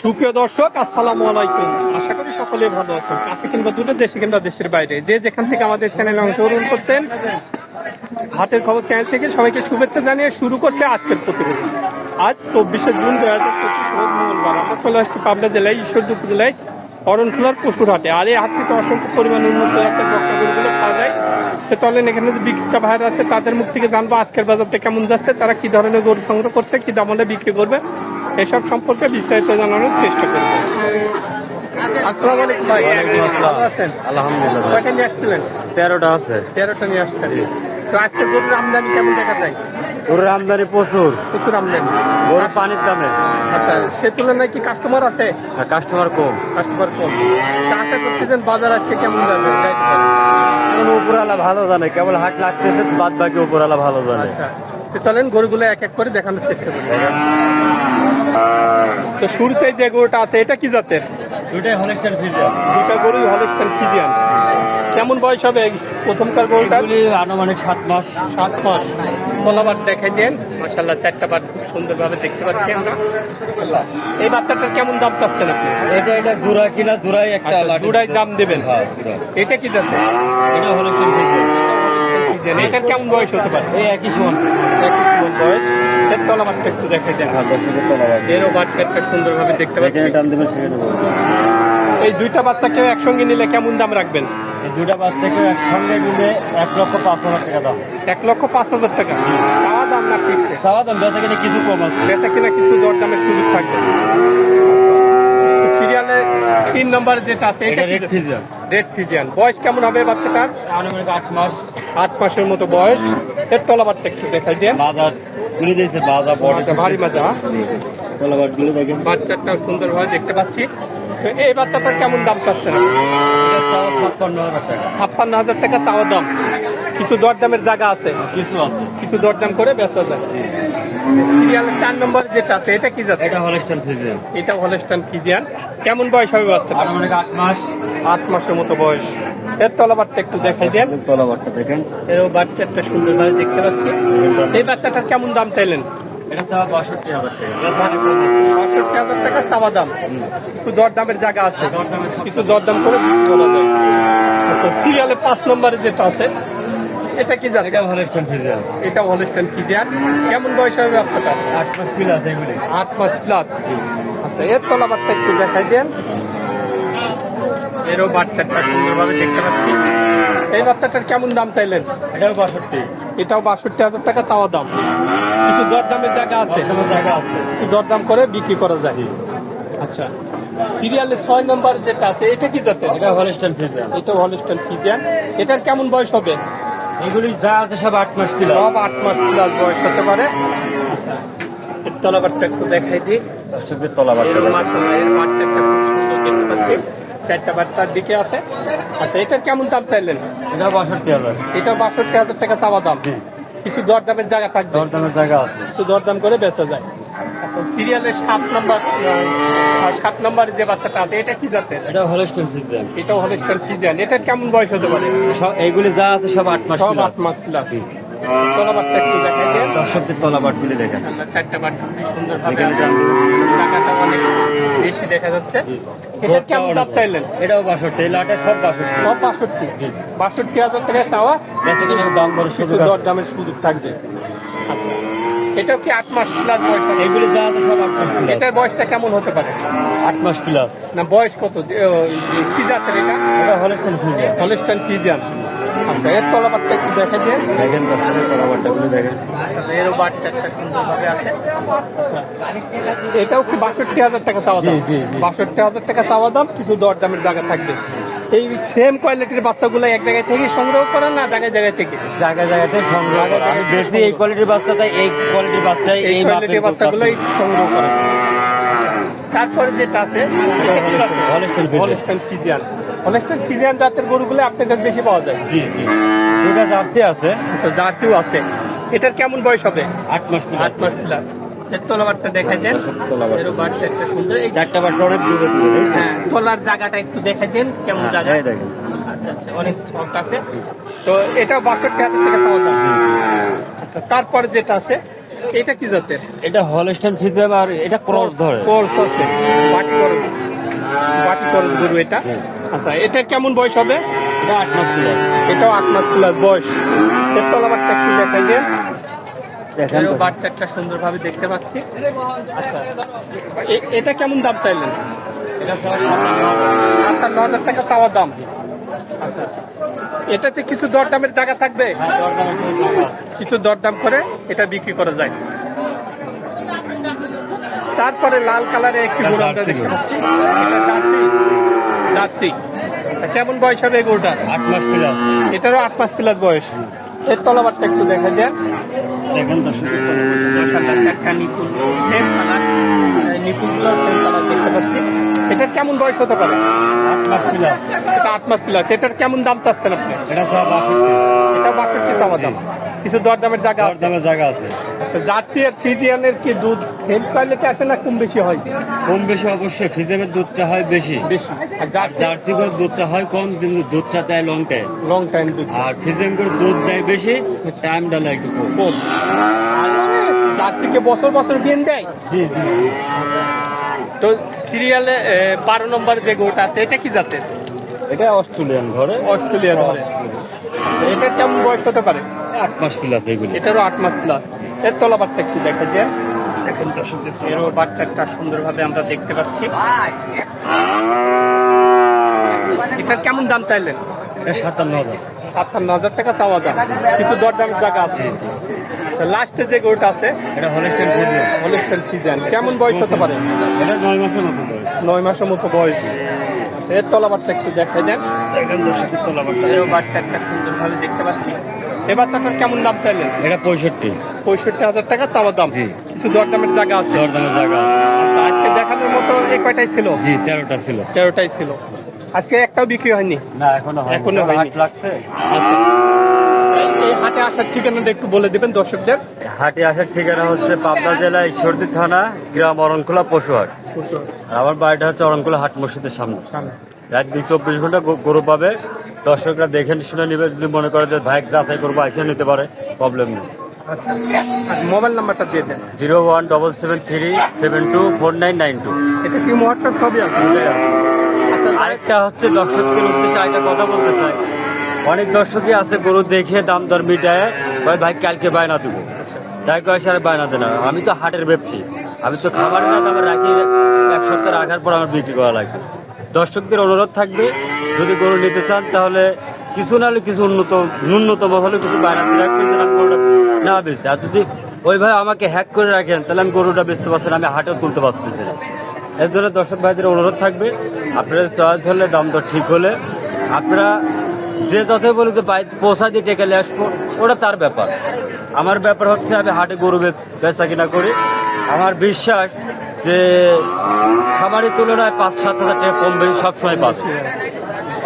সুপ্রিয় দর্শক, আসসালামু আলাইকুম। আশা করি সকলে ভালো আছেন। কাছে কিংবা দূরে দেশে কিংবা দেশের বাইরে। যে যেখান থেকে আমাদের চ্যানেলে অংশগ্রহণ করছেন হাতের খবর চ্যানেল থেকে সবাইকে শুভেচ্ছা জানিয়ে শুরু করছে আজকের প্রতিবেদন। আজ চব্বিশে জুন দু হাজার পঁচিশ মঙ্গলবার। আমরা চলে আসছি পাবনা জেলায়, ঈশ্বরদী উপজেলায় করণখোলার পশুর হাটে আর এই হাট থেকে অসংখ্য পরিমাণ উন্নত জাতের বক্তব্যগুলো পাওয়া যায়। তো চলেন, এখানে যে বিক্রেতা ভাইরা আছে, তাদের মুখ থেকে জানব আজকের বাজারতে কেমন যাচ্ছে, তারা কি ধরনের গরু সংগ্রহ করছে, কি দামে বিক্রি করবে। এসব সম্পর্কে বিস্তারিত জানানোর চেষ্টা করব। আসসালামু আলাইকুম ভাই। ভালো আছেন? আলহামদুলিল্লাহ কয়টা নিয়ে আসছিলেন? তেরোটা আছে। তেরোটা নিয়ে আসছেন। তো আজকের গরুর আমদানি কেমন দেখা যায়? গরুর আমদানি প্রচুর। প্রচুর আমদানি। গরু পানির দামে। আচ্ছা সে তুলনায় কি কাস্টমার আছে? কাস্টমার কম। কাস্টমার কম। আশা করতেছেন বাজার আজকে কেমন যাবে? যাইতে পারে। উপরালা ভালো জানে। কেবল হাট লাগতেছে বাদ বাকি উপরালা ভালো জানে। আচ্ছা তো চলেন গরুগুলো এক এক করে দেখানোর চেষ্টা করি। তো শুরুতে যে গরুটা আছে এটা কি জাতের? দুটাই হলেস্টার ফিজার দুটা গরুই হলস্টান ফিজিয়ান কেমন বয়স হবে প্রথমকার গরুটা আনুমানিক সাত মাস। সাত মাস। কলাবার দেখাই দেন। মাসাল্লাহ চারটা বার খুব সুন্দরভাবে দেখতে পাচ্ছি আমরা। আচ্ছা এই বাচ্চাটার কেমন দাম চাচ্ছেন আপনি? এটা এটা জোড়া কিনা জোড়াই একটা আচ্ছা, দাম দেবেন। হ্যাঁ এটা কি জাতের? এটা হলেস্টার ফিজিয়ান এটার কেমন বয়স হতে পারে? এই একই সমান। একই সমান বয়স। এর তলাবারটা একটু দেখাই দেন। হ্যাঁ এরও বাচ্চাটা সুন্দরভাবে দেখতে পাচ্ছি। এই দুইটা বাচ্চাকে একসঙ্গে নিলে কেমন দাম রাখবেন? এই দুটা বাচ্চাকে একসঙ্গে মিলে এক লক্ষ পাঁচ হাজার টাকা দাম। এক লক্ষ পাঁচ হাজার টাকা। চাওয়া দাম না ফিক্সে? চাওয়া দাম বেচা কিনে কিছু কম আছে। বেচা কিনা কিছু দর দামের সুযোগ থাকবে। সিরিয়ালে তিন নম্বর যেটা আছে এটা রেড ফিজার রেড ফিজিয়ান বয়স কেমন হবে বাচ্চাটার? আনুমানিক আট মাস। আট মাসের মতো বয়স। এর তলাবারটা একটু দেখাই দিয়ে। বাজার তুলে দিয়েছে বাজার বড় ভারী মাজা। তলাবারগুলো দেখেন। বাচ্চাটাও সুন্দরভাবে দেখতে পাচ্ছি। তো এই বাচ্চাটার কেমন দাম চাচ্ছেন? না ছাপ্পান্ন হাজার টাকা। ছাপ্পান্ন হাজার টাকা চাওয়া দাম। কিছু দরদামের জায়গা আছে? কিছু আছে। কিছু দরদাম করে বেচা যায়। সিরিয়ালের চার নম্বর যেটা আছে এটা কি যাচ্ছে? এটা হলেস্টান ফিজিয়ান এটা হলস্টান ফিজিয়ান কেমন বয়স হবে বাচ্চা আট মাস। আট মাসের মতো বয়স। এর তলাবারটা একটু দেখাই দেন। তলাবারটা দেখেন। এরও বাচ্চাটা সুন্দরভাবে দেখতে পাচ্ছি। এই বাচ্চাটার কেমন দাম চাইলেন? এটা বাষট্টি হাজার টাকা। চাওয়া দাম। কিছু দরদামের জায়গা আছে। কিছু দরদাম করে করা যায়। পাঁচ নম্বরে যেটা আছে এটা কি জানি এটা হলেস্টান ফিজিয়ান এটা হলস্টান ফিজিয়ান কেমন বয়স হবে বাচ্চাটা আট মাস পিল আছে আট মাস প্লাস আচ্ছা এর তলাবারটা একটু দেখাই দেন। এরও বাচ্চাটা সুন্দরভাবে দেখতে পাচ্ছি। এই বাচ্চাটার কেমন দাম চাইলেন? এটাও বাষট্টি। এটাও বাষট্টি হাজার টাকা চাওয়া দাম। কিছু দরদামের জায়গা আছে? জায়গা আছে। কিছু দরদাম করে বিক্রি করা যায়। আচ্ছা। সিরিয়ালের ছয় নম্বর যেটা আছে এটা কি যাতে এটা হলেস্টান ফিজিয়ান এটা হলস্টান ফিজিয়ান এটার কেমন বয়স হবে? এগুলি যা আছে সব আট মাস পিল সব আট মাস প্লাস বয়স হতে পারে। আচ্ছা। তলাবারটা একটু দেখাই দিই। দর্শকদের তলাবার এর মাসাল্লাহ এর বাচ্চাটা খুব সুন্দর দেখতে পাচ্ছি। চারটা বাচ্চার দিকে আছে। আচ্ছা এটার কেমন দাম চাইলেন? এটা বাষট্টি হাজার। এটা বাষট্টি হাজার টাকা চাওয়া দাম। কিছু দরদামের জায়গা থাকবে? দরদামের জায়গা আছে। কিছু দরদাম করে বেচা যায়। আচ্ছা সিরিয়ালের সাত নম্বর সাত নম্বর যে বাচ্চাটা আছে এটা কি জাতের? এটা হলেস্টান ফিজিয়ান। এটাও হলস্টার ফিজিয়ান। এটা কেমন বয়স হতে পারে? এইগুলি যা আছে সব আট মাস সব আট মাস প্লাস তলাবারটা একটু দেখাই দেন। দর্শকদের তলাবার তুলে দেখেন চারটা বাচ্চা খুবই সুন্দর। টাকাটা অনেক বেশি দেখা যাচ্ছে। এটার কেমন দাম চাইলেন? এটাও বাষট্টি লাটে সব বাষট্টি। সব বাষট্টি? বাষট্টি হাজার টাকা চাওয়া। দাম করে শুধু দর দামের সুযোগ থাকবে। আচ্ছা। এটাও কি আট মাস প্লাস বয়স এগুলি যা আছে সব আট মাস এটার বয়সটা কেমন হতে পারে? আট মাস প্লাস না বয়স কত? কি জাতের এটা? এটা হলেস্টান ফিজিয়ান হলিস্টান ফিজিয়ান আচ্ছা এর তলাবারটা একটু দেখা দিয়ে দেখেন দর্শকের তলাবারটা দেখেন আচ্ছা এরও বাচ্চাটা সুন্দরভাবে আছে আচ্ছা এটাও কি বাষট্টি হাজার টাকা চাওয়া দাম জি, জি, জি। বাষট্টি হাজার টাকা চাওয়া দাম কিছু দর দামের জায়গা থাকবে এই সেম কোয়ালিটির বাচ্চাগুলো এক জায়গায় থেকে সংগ্রহ করেন না জায়গায় জায়গায় থেকে জায়গা জায়গাতে সংগ্রহ করা। আমি বেশি এই কোয়ালিটির বাচ্চা তাই এই কোয়ালিটির বাচ্চাই এই কোয়ালিটির মাপের সংগ্রহ করেন তারপরে যেটা আছে? Holstein Friesian. হলস্টাইন ফিজিয়ান জাতের গরুগুলো আপনাদের বেশি পাওয়া যায়। জি জি। দুটা জার্সি আছে। আচ্ছা জার্সিও আছে। এটার কেমন বয়স হবে? আট মাস আট মাস প্লাস তলাবারটা দেখা দেন। একটা সুন্দর। এই চারটা বাচ্চা অনেক দূরে দূরে হ্যাঁ তলার জায়গাটা একটু দেখে দেন কেমন হ্যাঁ, জায়গা। দেখেন। আচ্ছা আচ্ছা অনেক আছে। তো এটা বাষট্টি হাজার টাকা চাওয়া দাম। আচ্ছা তারপরে যেটা আছে এটা কি জাতের? এটা হলস্টাইন ফিজিয়াম আর এটা ক্রস ধরে। কোর্স আছে। বাটি করস বাটি করস গরু এটা। আচ্ছা এটা কেমন বয়স হবে? এটা আট মাস প্লাস এটাও আট মাস প্লাস বয়স। এর তলাবারটা একটু দেখাই দিয়ে দেখেন এরও বাচ্চাটা সুন্দরভাবে দেখতে পাচ্ছি। আচ্ছা এটা কেমন দাম চাইলেন? সাতান্ন হাজার। আটান্ন হাজার টাকা চাওয়ার দাম। আচ্ছা এটাতে কিছু দরদামের জায়গা থাকবে? হ্যাঁ, কিছু দরদাম করে এটা বিক্রি করা যায়। তারপরে লাল কালারে একটি আমরা দেখতে পাচ্ছি। জার্সি। আচ্ছা কেমন বয়স হবে এই গরুটার? আট মাস প্লাস এটারও আট মাস প্লাস বয়স। এর তলাবারটা একটু দেখা যায় দেখেন দর্শক মাশাআল্লাহ চারটা নিপুল সেম কালার নিপুলগুলো সেম কালার দেখতে পাচ্ছি। এটার কেমন বয়স হতে পারে? আট মাস প্লাস এটা আট মাস প্লাস এটার কেমন দাম চাচ্ছেন আপনি? এটা সব বাষট্টি। এটা বাষট্টি চাওয়া দাম। কিছু দরদামের জায়গা আছে? দরদামের জায়গা আছে। আচ্ছা জার্সি আর ফ্রিজিয়ানের কি দুধ সেম কোয়ালিটি আসে না কম বেশি হয়? কম বেশি অবশ্যই ফিজিয়ামের দুধটা হয় বেশি। বেশি। আর জার্সি? জার্সি করে দুধটা হয় কম কিন্তু দুধটা দেয় লং টাইম লং টাইম দুধ। আর ফিজিয়াম করে দুধ দেয় বেশি টাইম ডালে একটু কম। জার্সিকে বছর বছর বিয়েন দেয়? জি জি। তো সিরিয়ালে বারো নম্বর যে গোটা আছে এটা কি জাতের? এটা অস্ট্রেলিয়ান ঘরে। অস্ট্রেলিয়ান ঘরে। এটা কেমন বয়স হতে পারে? আট মাস প্লাস এগুলো। এটারও আট মাস প্লাস এর তলাবারটা একটু দেখা যায় এখন দর্শকদের এরও বাচ্চাটা সুন্দরভাবে আমরা দেখতে পাচ্ছি। এটার কেমন দাম চাইলেন? সাতান্ন হাজার। সাতান্ন হাজার টাকা চাওয়া দাম। কিছু দরদামের জায়গা আছে? আচ্ছা লাস্টে যে গরুটা আছে? এটা হলিস্টান ফিজান কেমন বয়স হতে পারে? এটা নয় মাসের মতো করে নয় মাসের মতো বয়স। আচ্ছা এর তলাবারটা একটু দেখাই দেন। দেখেন দর্শকের তলাবারটা। এরও বাচ্চাটা সুন্দরভাবে দেখতে পাচ্ছি। এ বাচ্চাটার কেমন দাম চাইলেন? এটা পঁয়ষট্টি। পঁয়ষট্টি হাজার টাকা চাওয়া দাম। জি। কিছু দরদামের জায়গা আছে? দরদামের জায়গা আছে। আচ্ছা আজকে দেখানোর মতো এই কয়টাই ছিল? জি তেরোটা ছিল। তেরোটাই ছিল। আজকে একটাও বিক্রি হয়নি? না এখনও হয়নি। এখনও হয়নি। লাগছে। আচ্ছা। এই হাটে আসার ঠিকানাটা একটু বলে দিবেন দর্শকদের। হাটে আসার ঠিকানা হচ্ছে পাবনা জেলা ঈশ্বরদী থানা গ্রাম অরণখোলা পশুহাট। আর আমার বাড়িটা হচ্ছে অরণখোলা হাট মসজিদের সামনে। একদিন চব্বিশ ঘণ্টা গরু পাবে। দর্শকরা দেখে শুনে নিবে যদি মনে করে যে ভাই যাচাই করব এসে নিতে পারে প্রবলেম নেই। আচ্ছা মোবাইল নাম্বারটা দিয়ে দেন। Zero one double seven three seven two four nine nine two. এটা কি হোয়াটসঅ্যাপ সবই আছে? আচ্ছা আরেকটা হচ্ছে দর্শকদের উদ্দেশ্যে আরেকটা কথা বলতে চাই। অনেক দর্শকই আছে গরু দেখে দাম দর মিটায় ভাই ভাই কালকে বায়না দেবো। তাই কয়েছে আর বায়না দেয় না। আমি তো হাটের ব্যবসি। আমি তো খাবার না রাখি এক সপ্তাহ রাখার পর আমার বিক্রি করা লাগবে। দর্শকদের অনুরোধ থাকবে, যদি গরু নিতে চান, তাহলে কিছু না হলে কিছু উন্নত, ন্যূনতম হলে কিছু দিয়ে রাখবেন না বেশি আর যদি ওইভাবে আমাকে হ্যাক করে রাখেন, তাহলে আমি গরুটা বেচতে পারছি না, আমি হাটেও তুলতে পারতেছি এর জন্য দর্শক ভাইদের অনুরোধ থাকবে, আপনাদের চয়েস হলে, দাম দর ঠিক হলে, আপনারা যে যতই বলি যে বাইরে পৌঁছা দিয়ে টেকে নিয়ে আসব, ওটা তার ব্যাপার। আমার ব্যাপার হচ্ছে, আমি হাটে গরু বেচা কিনা করি। আমার বিশ্বাস যে খামারের তুলনায় পাঁচ, সাত হাজার টাকা কম বেশি সবসময় পাচ্ছে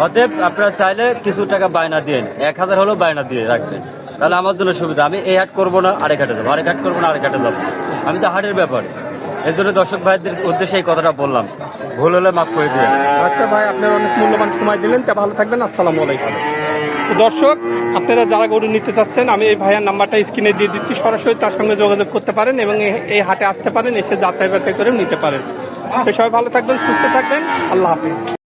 অতএব আপনারা চাইলে কিছু টাকা বায়না দিন এক হাজার হলেও বায়না দিয়ে রাখবেন। তাহলে আমার জন্য সুবিধা। আমি এই হাট করব না, আরেক হাটে যাব। আরেক হাট করব না, আরেক হাটে যাব। আমি তো হাটের ব্যাপার। এর জন্য দর্শক ভাইদের উদ্দেশ্যে এই কথাটা বললাম। ভুল হলে মাফ করে দিয়ে আচ্ছা ভাই, আপনার অনেক মূল্যবান সময় দিলেন। তা ভালো থাকবেন। আসসালামু আলাইকুম। দর্শক, আপনারা যারা গরু নিতে চাচ্ছেন, আমি এই ভাইয়ার নাম্বারটা স্ক্রিনে দিয়ে দিচ্ছি। সরাসরি তার সঙ্গে যোগাযোগ করতে পারেন এবং এই- হাটে আসতে পারেন, এসে যাচাই বাছাই করে নিতে পারেন। সবাই ভালো থাকবেন, সুস্থ থাকবেন। আল্লাহ হাফিজ।